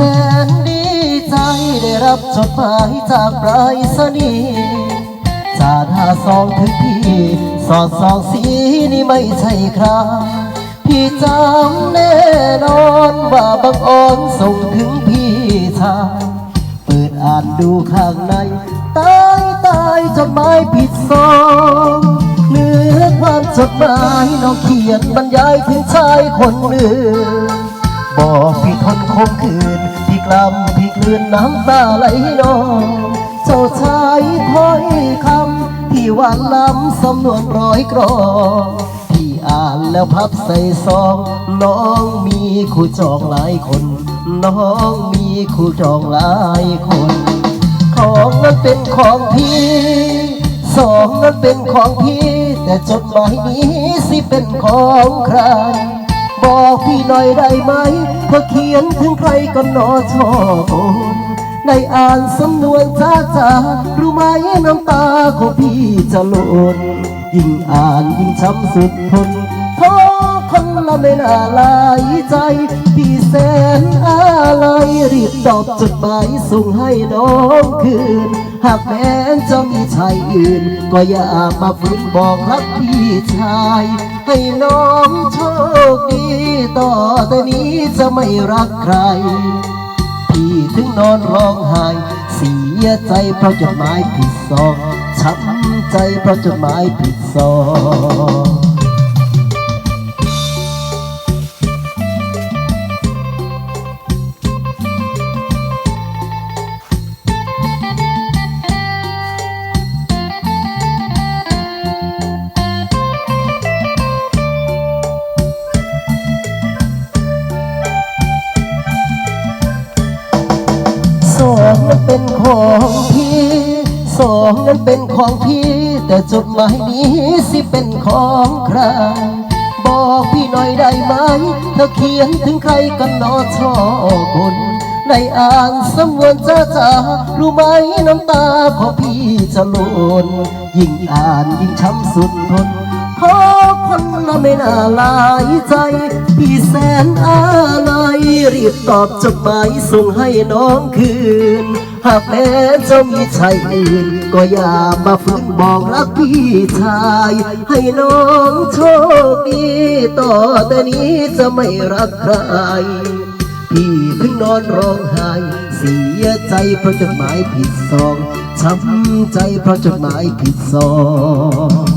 แฟนดีใจได้รับจดหมายจากปลายสนีจานหาซองถึงพี่สอดสองสีนี่ไม่ใช่คราพี่จำแน่นอนว่าบังอ่อนส่งถึงพี่ชายเปิดอ่านดูข้างในตายตายจดหมายผิดซองเนื้อความจดหมายน้องเขียนบรรยายถึงชายคนหนึ่ง บอกพี่ทนคมคืน พี่กลำพี่กลืนน้ำตาไหลนองเจ้าชายถ้อยคำที่หวานล้ำสำนวนร้อยกรองพี่อ่านแล้วพับใส่ซอง น้องมีคู่จองหลายคน น้องมีคู่จองหลายคน ของนั้นเป็นของพี่สองนั้นเป็นของพี่ แต่จดหมายนี้สิเป็นของใคร บอกพี่หน่อยได้ไหมเพื่อเขียนถึงใครก็นอชอบในอ่านสำนวนจ้าจ้ารู้ไหมน้ำตาของพี่จะหล่นยิ่งอ่านยิ่งช้ำสุดทนเพราะคนละไม่น่าลายใจ พี่แสนอาย รรีบตอบจดหมายส่งให้น้องคืน หากแม้จะมีชายอื่น ก็อย่ามาฝืนบอกรักพี่ชาย ให้น้องโชคดีต่อแต่นี้จะไม่รักใคร พี่ถึงนอนร้องไห้เสียใจเพราะจดหมายผิดซองช้ำใจเพราะจดหมายผิดซอง ของพี่สองนั้นเป็นของพี่ แต่จดหมายนี้สิเป็นของใคร บอกพี่หน่อยได้ไหมเธอเขียนถึงใครกันนอชอบคนในอ่านสำนวนจ้าจ้ารู้ไหมน้ำตาของพี่จะหล่นยิ่งอ่านยิ่งช้ำสุดทนขอ คนละไม่น่าลายใจ พี่แสนอะไรรีบตอบจดหมายส่งให้น้องคืน หากแม้จะมีชายอื่นก็อย่ามาฝืนบอกรักพี่ชาย ให้น้องโชคดีต่อแต่นี้จะไม่รักใครพี่ถึงนอนร้องไห้เสียใจเพราะจดหมายผิดซองช้ำใจเพราะจดหมายผิดซอง